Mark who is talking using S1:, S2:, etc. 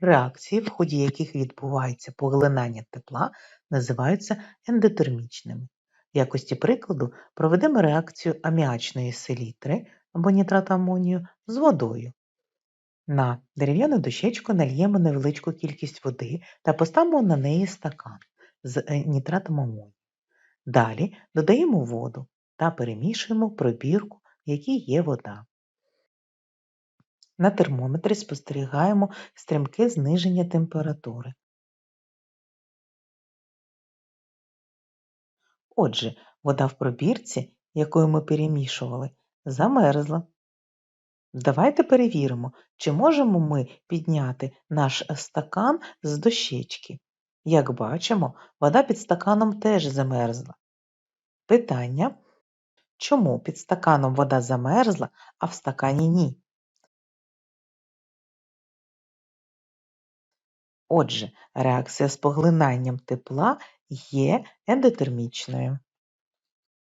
S1: Реакції, в ході яких відбувається поглинання тепла, називаються ендотермічними. В якості прикладу проведемо реакцію аміачної селітри або нітрату амонію з водою. На дерев'яну дощечку нальємо невеличку кількість води та поставимо на неї стакан з е, нітратом амонію. Далі додаємо воду та перемішуємо пробірку, в якій є вода. На термометрі спостерігаємо стрімке зниження температури. Отже, вода в пробірці, якою ми перемішували, замерзла. Давайте перевіримо, чи можемо ми підняти наш стакан з дощечки. Як бачимо, вода під стаканом теж замерзла. Питання, чому під стаканом вода замерзла, а в стакані ні? Отже, реакція з поглинанням тепла є ендотермічною.